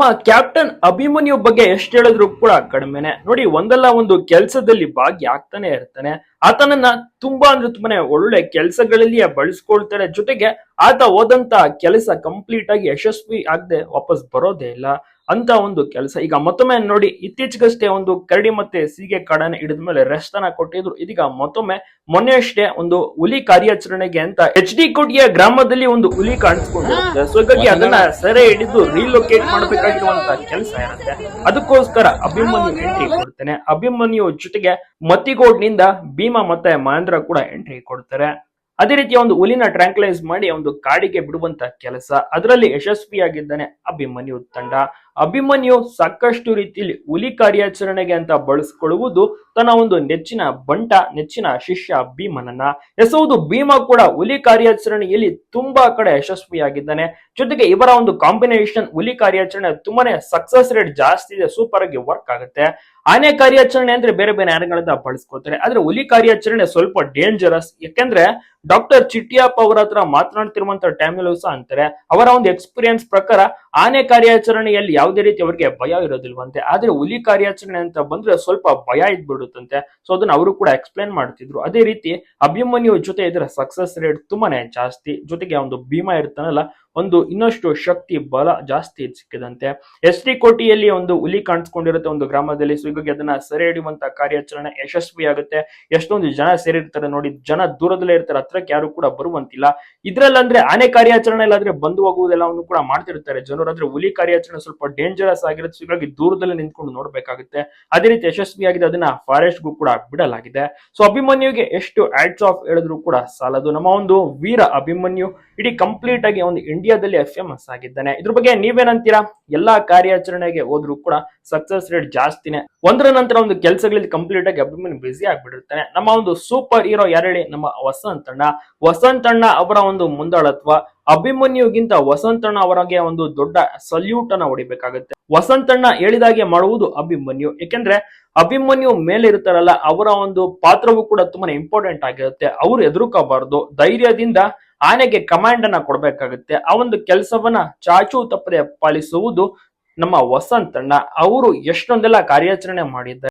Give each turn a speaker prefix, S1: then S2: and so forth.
S1: ನಮ್ಮ ಕ್ಯಾಪ್ಟನ್ ಅಭಿಮನ್ಯು ಬಗ್ಗೆ ಎಷ್ಟು ಹೇಳಿದ್ರು ಕೂಡ ಕಡಿಮೆನೆ. ನೋಡಿ, ಒಂದಲ್ಲ ಒಂದು ಕೆಲಸದಲ್ಲಿ ಭಾಗಿಯಾಗ್ತಾನೆ ಇರ್ತಾನೆ. ಆತನನ್ನ ತುಂಬಾ ಅಂದ್ರೆ ತುಂಬಾನೇ ಒಳ್ಳೆ ಕೆಲಸಗಳಲ್ಲಿ ಬಳಸ್ಕೊಳ್ತಾರೆ. ಜೊತೆಗೆ ಆತ ಹೋದಂತ ಕೆಲಸ ಕಂಪ್ಲೀಟ್ ಆಗಿ ಯಶಸ್ವಿ ಆಗದೆ ವಾಪಸ್ ಬರೋದೇ ಇಲ್ಲ. ಅಂತ ಒಂದು ಕೆಲಸ. ಈಗ ಮತ್ತೊಮ್ಮೆ ನೋಡಿ ಇತ್ತೀಚೆಗಷ್ಟೇ ಒಂದು ಕರಡಿ ಮತ್ತೆ ಸೀಗೆ ಕಾಡನ್ನ ಹಿಡಿದ ಮೇಲೆ ರೆಸ್ಟ್ ಅನ್ನ ಕೊಟ್ಟಿದ್ರು. ಇದೀಗ ಮತ್ತೊಮ್ಮೆ ಮೊನ್ನೆ ಅಷ್ಟೇ ಒಂದು ಹುಲಿ ಕಾರ್ಯಾಚರಣೆಗೆ ಅಂತ ಎಚ್ ಡಿ ಕೋಟಿಯ ಗ್ರಾಮದಲ್ಲಿ ಒಂದು ಹುಲಿ ಕಾಣಿಸ್ಕೊಂಡು ಸೊ ಹೀಗಾಗಿ ಅದನ್ನ ಸೆರೆ ಹಿಡಿದು ರೀಲೊಕೇಟ್ ಮಾಡಬೇಕಾಗಿರುವಂತ ಕೆಲಸ ಇರುತ್ತೆ. ಅದಕ್ಕೋಸ್ಕರ ಅಭಿಮನ್ಯು ಎಂಟ್ರಿ ಕೊಡ್ತೇನೆ. ಅಭಿಮನ್ಯು ಜೊತೆಗೆ ಮತ್ತಿಗೋಡ್ನಿಂದ ಭೀಮಾ ಮತ್ತೆ ಮಹೇಂದ್ರ ಕೂಡ ಎಂಟ್ರಿ ಕೊಡ್ತಾರೆ. ಅದೇ ರೀತಿಯ ಒಂದು ಹುಲಿನ ಟ್ರ್ಯಾಂಕ್ಲೈಸ್ ಮಾಡಿ ಒಂದು ಕಾಡಿಗೆ ಬಿಡುವಂತ ಕೆಲಸ. ಅದರಲ್ಲಿ ಯಶಸ್ವಿಯಾಗಿದ್ದಾನೆ ಅಭಿಮನ್ಯು ತಂಡ. ಅಭಿಮನ್ಯು ಸಾಕಷ್ಟು ರೀತಿಯಲ್ಲಿ ಹುಲಿ ಕಾರ್ಯಾಚರಣೆಗೆ ಅಂತ ಬಳಸ್ಕೊಳ್ಳುವುದು ತನ್ನ ಒಂದು ನೆಚ್ಚಿನ ಬಂಟ, ನೆಚ್ಚಿನ ಶಿಷ್ಯ ಭೀಮನನ್ನ. ಎಸವುದು ಭೀಮ ಕೂಡ ಹುಲಿ ಕಾರ್ಯಾಚರಣೆಯಲ್ಲಿ ತುಂಬಾ ಕಡೆ ಯಶಸ್ವಿಯಾಗಿದ್ದಾನೆ. ಜೊತೆಗೆ ಇವರ ಒಂದು ಕಾಂಬಿನೇಷನ್ ಹುಲಿ ಕಾರ್ಯಾಚರಣೆ ತುಂಬಾನೇ ಸಕ್ಸಸ್ ರೇಟ್ ಜಾಸ್ತಿ ಇದೆ ಸೂಪರ್ ಆಗಿ ವರ್ಕ್ ಆಗುತ್ತೆ. ಆನೆ ಕಾರ್ಯಾಚರಣೆ ಅಂದ್ರೆ ಬೇರೆ ಬೇರೆ ಆನೆಗಳನ್ನ ಬಳಸ್ಕೊತಾರೆ. ಆದ್ರೆ ಹುಲಿ ಕಾರ್ಯಾಚರಣೆ ಸ್ವಲ್ಪ ಡೇಂಜರಸ್ ಯಾಕೆಂದ್ರೆ ಡಾಕ್ಟರ್ ಚಿಟ್ಟಿಯಪ್ಪ ಅವರ ಹತ್ರ ಮಾತನಾಡ್ತಿರುವಂತ ಟೈಮ್ನಲ್ಲೂ ಅಂತಾರೆ. ಅವರ ಒಂದು ಎಕ್ಸ್ಪೀರಿಯನ್ಸ್ ಪ್ರಕಾರ ಆನೆ ಕಾರ್ಯಾಚರಣೆಯಲ್ಲಿ ಯಾವುದೇ ರೀತಿ ಅವರಿಗೆ ಭಯ ಇರೋದಿಲ್ವಂತೆ. ಆದ್ರೆ ಹುಲಿ ಕಾರ್ಯಾಚರಣೆ ಅಂತ ಬಂದ್ರೆ ಸ್ವಲ್ಪ ಭಯ ಇದ್ಬಿಡುತ್ತಂತೆ. ಸೊ ಅದನ್ನ ಅವರು ಕೂಡ ಎಕ್ಸ್ಪ್ಲೇನ್ ಮಾಡ್ತಿದ್ರು. ಅದೇ ರೀತಿ ಅಭಿಮನ್ಯು ಜೊತೆ ಇದರ ಸಕ್ಸಸ್ ರೇಟ್ ತುಂಬಾನೇ ಜಾಸ್ತಿ. ಜೊತೆಗೆ ಒಂದು ಭೀಮಾ ಇರ್ತಾನಲ್ಲ ಒಂದು ಇನ್ನಷ್ಟು ಶಕ್ತಿ, ಬಲ ಜಾಸ್ತಿ ಸಿಕ್ಕಿದಂತೆ. ಎಸ್ ಟಿ ಕೋಟಿಯಲ್ಲಿ ಒಂದು ಹುಲಿ ಕಾಣಿಸ್ಕೊಂಡಿರುತ್ತೆ ಒಂದು ಗ್ರಾಮದಲ್ಲಿ. ಸೊ ಹೀಗಾಗಿ ಅದನ್ನ ಸೆರೆ ಹಿಡಿಯುವಂತ ಕಾರ್ಯಾಚರಣೆ ಯಶಸ್ವಿ ಆಗುತ್ತೆ ಎಷ್ಟೊಂದು ಜನ ಸೇರಿರ್ತಾರೆ ನೋಡಿ, ಜನ ದೂರದಲ್ಲೇ ಇರ್ತಾರೆ, ಹತ್ರಕ್ಕೆ ಯಾರು ಕೂಡ ಬರುವಂತಿಲ್ಲ. ಇದ್ರಲ್ಲಂದ್ರೆ ಆನೆ ಕಾರ್ಯಾಚರಣೆ ಇಲ್ಲಾದ್ರೆ ಬಂದು ಹೋಗುವುದೆಲ್ಲವನ್ನು ಕೂಡ ಮಾಡ್ತಿರ್ತಾರೆ. ಜನರು ಆದ್ರೆ ಹುಲಿ ಕಾರ್ಯಾಚರಣೆ ಸ್ವಲ್ಪ ಡೇಂಜರಸ್ ಆಗಿರುತ್ತೆ. ಸೊ ಹೀಗಾಗಿ ದೂರದಲ್ಲೇ ನಿಂತ್ಕೊಂಡು ನೋಡ್ಬೇಕಾಗುತ್ತೆ. ಅದೇ ರೀತಿ ಯಶಸ್ವಿಯಾಗಿದೆ ಅದನ್ನ ಫಾರೆಸ್ಟ್ಗೂ ಕೂಡ ಬಿಡಲಾಗಿದೆ. ಸೊ ಅಭಿಮನ್ಯುಗೆ ಎಷ್ಟು ಆಡ್ಸ್ ಆಫ್ ಹೇಳಿದ್ರು ಕೂಡ ಸಾಲದು. ನಮ್ಮ ಒಂದು ವೀರ ಅಭಿಮನ್ಯು ಇಡೀ ಕಂಪ್ಲೀಟ್ ಆಗಿ ಒಂದು ಇಂಡಿಯಾದಲ್ಲಿ ಫೇಮಸ್ ಆಗಿದ್ದಾನೆ. ಇದ್ರ ಬಗ್ಗೆ ನೀವೇನಂತೀರಾ? ಎಲ್ಲಾ ಕಾರ್ಯಾಚರಣೆಗೆ ಹೋದ್ರು ಕೂಡ ಸಕ್ಸಸ್ ರೇಟ್ ಜಾಸ್ತಿನೇ. ಒಂದರ ನಂತರ ಒಂದು ಕೆಲಸಗಳಲ್ಲಿ ಕಂಪ್ಲೀಟ್ ಆಗಿ ಅಭಿಮನ್ಯು ಬ್ಯುಸಿ ಆಗ್ಬಿಟ್ಟಿರ್ತಾನೆ. ನಮ್ಮ ಒಂದು ಸೂಪರ್ ಹೀರೋ ಯಾರೇಳಿ ನಮ್ಮ ವಸಂತಣ್ಣ ವಸಂತಣ್ಣ ಅವರ ಒಂದು ಮುಂದಾಳತ್ವ ಅಭಿಮನ್ಯುಗಿಂತ ವಸಂತಣ್ಣ ಅವರಿಗೆ ಒಂದು ದೊಡ್ಡ ಸಲ್ಯೂಟ್ ಅನ್ನ ಹೊಡಿಬೇಕಾಗುತ್ತೆ. ವಸಂತಣ್ಣ ಹೇಳಿದಾಗೆ ಮಾಡುವುದು ಅಭಿಮನ್ಯು. ಯಾಕೆಂದ್ರೆ ಅಭಿಮನ್ಯು ಮೇಲೆ ಇರ್ತಾರಲ್ಲ, ಅವರ ಒಂದು ಪಾತ್ರವು ಕೂಡ ತುಂಬಾನೇ ಇಂಪಾರ್ಟೆಂಟ್ ಆಗಿರುತ್ತೆ. ಅವ್ರು ಎದುರುಕೋಬಾರದು. ಧೈರ್ಯದಿಂದ ಆನೆಗೆ ಕಮಾಂಡ್ ಅನ್ನ ಕೊಡ್ಬೇಕಾಗುತ್ತೆ. ಆ ಒಂದು ಕೆಲಸವನ್ನ ಚಾಚು ತಪ್ಪದೆ ಪಾಲಿಸುವುದು ನಮ್ಮ ವಸಂತಣ್ಣ. ಅವರು ಎಷ್ಟೊಂದೆಲ್ಲ ಕಾರ್ಯಾಚರಣೆ ಮಾಡಿದ್ದಾರೆ.